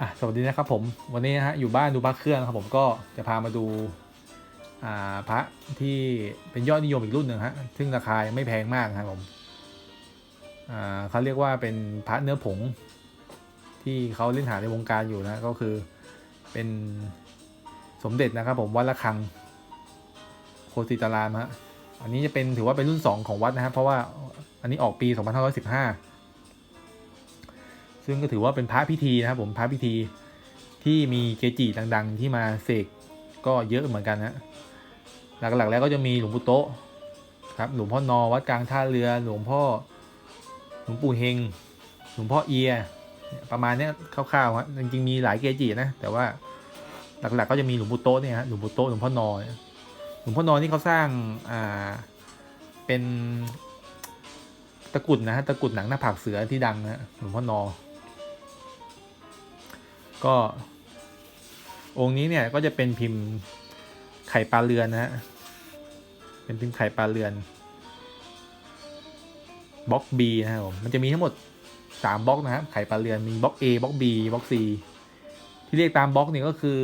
อะสวัสดีนะครับผมวันนี้นะฮะอยู่บ้านดูพระเครื่องนะครับผมก็จะพามาดูอ่าพระที่เป็นยอดนิยมอีกรุ่นหนึ่งฮะซึ่งราคาไม่แพงมากครับผมอ่าเขาเรียกว่าเป็นพระเนื้อผง ที่เขาเล่นหาในวงการอยู่นะก็คือเป็นสมเด็จนะครับผมวัดละคังโคสิตารามฮะอันนี้จะเป็นถือว่าเป็นรุ่น 2 ของวัดนะครับเพราะว่าอันนี้ออกปี 2515 ซึ่งก็ถือว่าเป็นพระพิธีนะครับผมพระพิธีที่มีเกจิดัง ๆ ที่มาเสกก็เยอะเหมือนกันนะหลักๆแล้วก็จะมีหลวงปู่โตครับหลวงพ่อนอวัดกลางท่าเรือหลวงพ่อหลวงปู่เฮงหลวงพ่อเอีย ประมาณนี้คร่าวๆครับจริงๆมีหลายเกจินะแต่ว่าหลักๆก็จะมีหลวงปู่โตเนี่ยฮะหลวงปู่โตหลวงพ่อนอเนี่ยหลวงพ่อนอนี่เขาสร้างอ่าเป็นตะกุดนะฮะตะกุดหนังหน้าผากเสือที่ดังนะฮะหลวงพ่อนอ ก็องค์นี้เนี่ยก็จะเป็นพิมพ์ไข่ปลาเรือนนะฮะ เป็นพิมพ์ไข่ปลาเรือนบล็อก B นะครับผม มันจะมีทั้งหมดสามบล็อกนะครับ ไข่ปลาเรือนมีบล็อก A บล็อก B บล็อก C ที่เรียกตามบล็อกเนี่ยก็คือ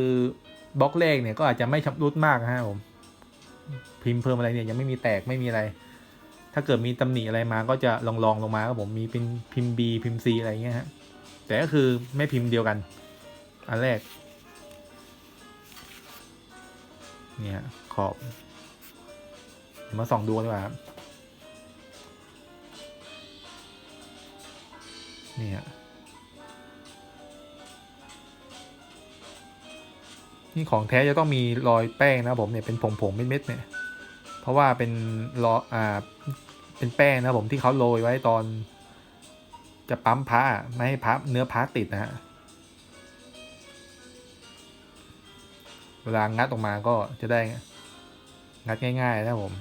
บล็อกแรกเนี่ยก็อาจจะไม่ชำรุดมากนะครับผม พิมพ์เพิ่มอะไรเนี่ยยังไม่มีแตกไม่มีอะไร ถ้าเกิดมีตำหนิอะไรมาก็จะลองลองลงมาครับผม มีเป็นพิมพ์ B พิมพ์ C อะไรอย่างเงี้ยฮะ แต่ก็คือไม่พิมพ์เดียวกัน อันแรก เนี่ยขอบ มาส่องดูกันดีกว่าครับนี่ฮะนี่ของแท้จะต้องมีรอยแป้งนะผมเนี่ยเป็นผงผงๆเม็ดๆเนี่ย เพราะว่าเป็นรออ่าเป็นแป้งนะผมที่เขาโรยไว้ตอน จะปั๊มพระไม่ให้พระเนื้อพระติดนะฮะ เวลางัดออกมาก็จะได้งัดง่ายๆนะครับผม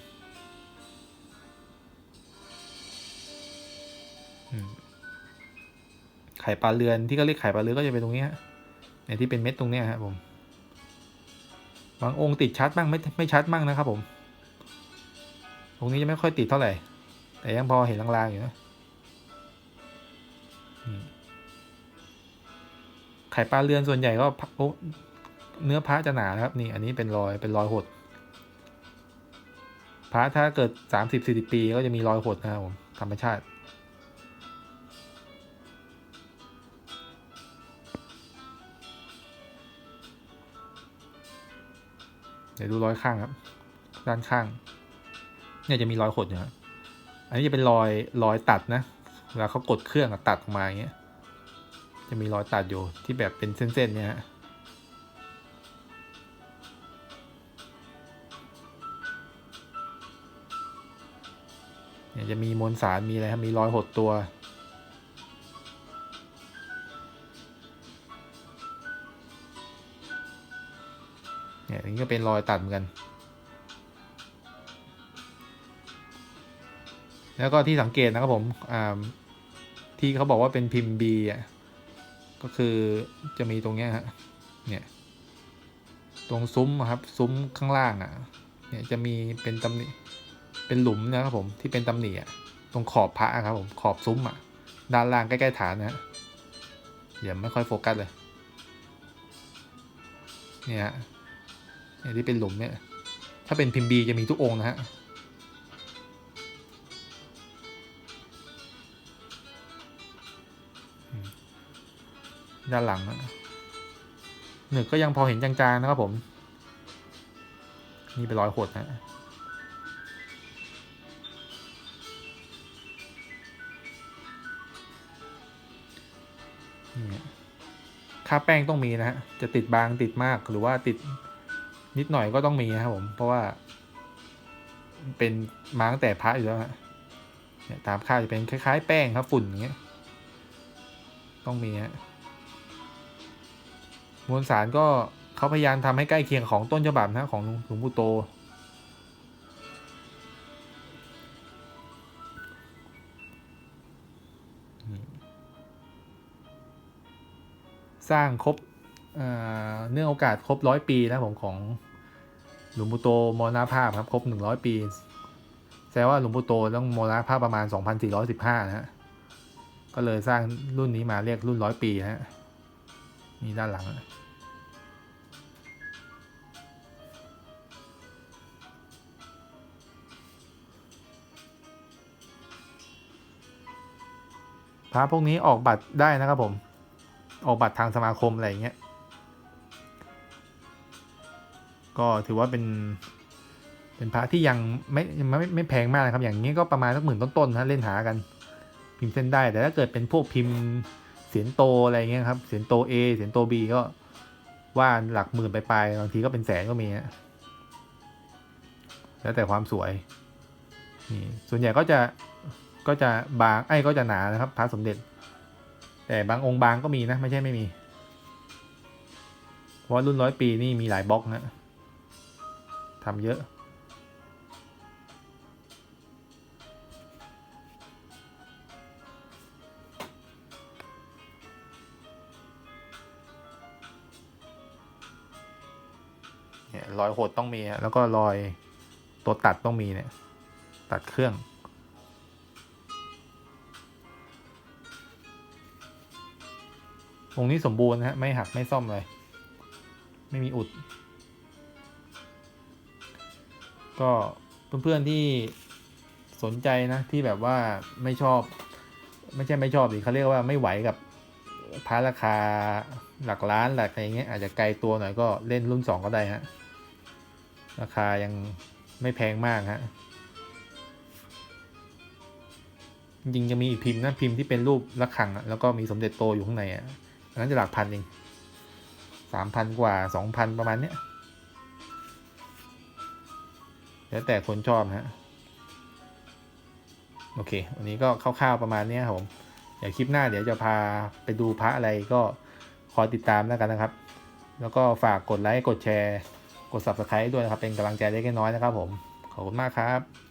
ไข่ปลาเรือนที่เขาเรียกไข่ปลาเรือนก็จะเป็นตรงนี้ฮะเนี่ยที่เป็นเม็ดตรงนี้ครับผม บางองค์ติดชัดบ้างไม่ไม่ชัดบ้างนะครับ ผม ตรงนี้จะไม่ค่อยติดเท่าไหร่ แต่ยังพอเห็นลางๆอยู่นะไข่ปลาเรือนส่วนใหญ่ก็พักโอ้ เนื้อพระจะหนานะครับนี่อันนี้เป็นรอยเป็นรอยหดพระถ้าเกิดสามสิบสี่สิบปีก็จะมีรอยหดนะครับผมธรรมชาติเดี๋ยวดูรอยข้างครับ ด้านข้าง เนี่ยจะมีรอยหดอยู่ครับอันนี้จะเป็นรอยรอยตัดนะเวลาเขากดเครื่องตัดออกมาอย่างเงี้ย จะมีรอยตัดอยู่ที่แบบเป็นเส้นๆเนี่ยฮะ เนี่ยจะมีมวลสารมีอะไรครับมีรอยหดตัว เนี่ยอันนี้ก็เป็นรอยตัดเหมือนกัน แล้วก็ที่สังเกตนะครับผมอ่าที่เขาบอกว่าเป็นพิมพ์ B อะก็คือจะมีตรงเนี้ยฮะเนี่ยตรงซุ้มครับซุ้มข้างล่างอะเนี่ยจะมีเป็นตำหนิ เป็นหลุมนะครับผมที่เป็นตำหนิอะตรงขอบพระครับผมขอบซุ้มอะด้านล่างใกล้ๆฐานนะฮะเดี๋ยวไม่ค่อยโฟกัสเลยเนี่ยฮะนี่ยที่เป็นหลุมเนี่ยถ้าเป็นพิมพ์บีจะมีทุกองค์นะฮะด้านหลังหนึกก็ยังพอเห็นจางๆนะครับผม นี่เป็นรอยหดนะ ค่าแป้งต้องมีนะฮะ จะติดบางติดมากหรือว่าติดนิดหน่อยก็ต้องมีนะครับผม เพราะว่า เป็นมาตั้งแต่พระอยู่แล้วฮะเนี่ยตามค่าจะเป็นคล้าย ๆ แป้งครับฝุ่นอย่างเงี้ย ต้องมีฮะมวลสารก็เขาพยายามทำให้ใกล้เคียงของต้นฉบับนะของหลวงปู่โต สร้างครบเเนื่องโอกาสครบร้อยปีนะผมของหลวงปู่โตมรณภาพครับครบหนึ่งร้อยปี แสดงว่าหลวงปู่โตต้องมรณภาพประมาณสองพันสี่ร้อยสิบห้านะฮะก็เลยสร้างรุ่นนี้มาเรียกรุ่นร้อยปีนะฮะนี่ด้านหลังอะพระพวกนี้ออกบัตรได้นะครับผม ออกบัตรทางสมาคมอะไรอย่างเงี้ย ก็ถือว่าเป็น เป็นพระที่ยังไม่ไม่ไม่ไม่แพงมากนะครับ อย่างนี้ก็ประมาณสักหมื่นต้นๆนะเล่นหากัน พิมพ์เส้นได้ แต่ถ้าเกิดเป็นพวกพิมพ์เสียนโตอะไรเงี้ยครับ เสียนโต A เสียนโต B ก็ว่าหลักหมื่นไปลายบางทีก็เป็นแสนก็มีฮะแล้วแต่ความสวย นี่ ส่วนใหญ่ก็จะก็จะบางไอ้ก็จะหนานะครับพระสมเด็จ แต่บางองค์บางก็มีนะ ไม่ใช่ไม่มีเพราะรุ่นร้อยปีนี่มีหลายบล็อกนะทำเยอะ เนี่ยรอยหดต้องมีฮะแล้วก็รอยตัวตัดต้องมีเนี่ย ตัดเครื่อง องนี้สมบูรณ์นะฮะไม่หักไม่ซ่อมเลย ไม่มีอุด ก็เพื่อนๆที่สนใจนะที่แบบว่าไม่ชอบ ไม่ใช่ไม่ชอบดิเขาเรียกว่าไม่ไหวกับพาราคาหลักล้านหลักอะไรเงี้ยอาจจะไกลตัวหน่อยก็เล่นรุ่นสองก็ได้ฮะ ราคายังไม่แพงมากฮะจริงจะมีอีกพิมพ์นะพิมพ์ที่เป็นรูประฆังแล้วก็มีสมเด็จโตอยู่ข้างในอะ นนั้นจะหลักพันเองสามพันกว่าสองพันประมาณเนี้ยแล้วแต่คนชอบฮะโอเค วันนี้ก็คร่าวๆประมาณนี้ครับผม เดี๋ยวคลิปหน้าเดี๋ยวจะพาไปดูพระอะไรก็คอยติดตามแล้วกันนะครับ แล้วก็ฝากกดไลค์ กดแชร์ กด subscribe ด้วยนะครับ เป็นกำลังใจเล็กๆน้อยๆนะครับผม ขอบคุณมากครับ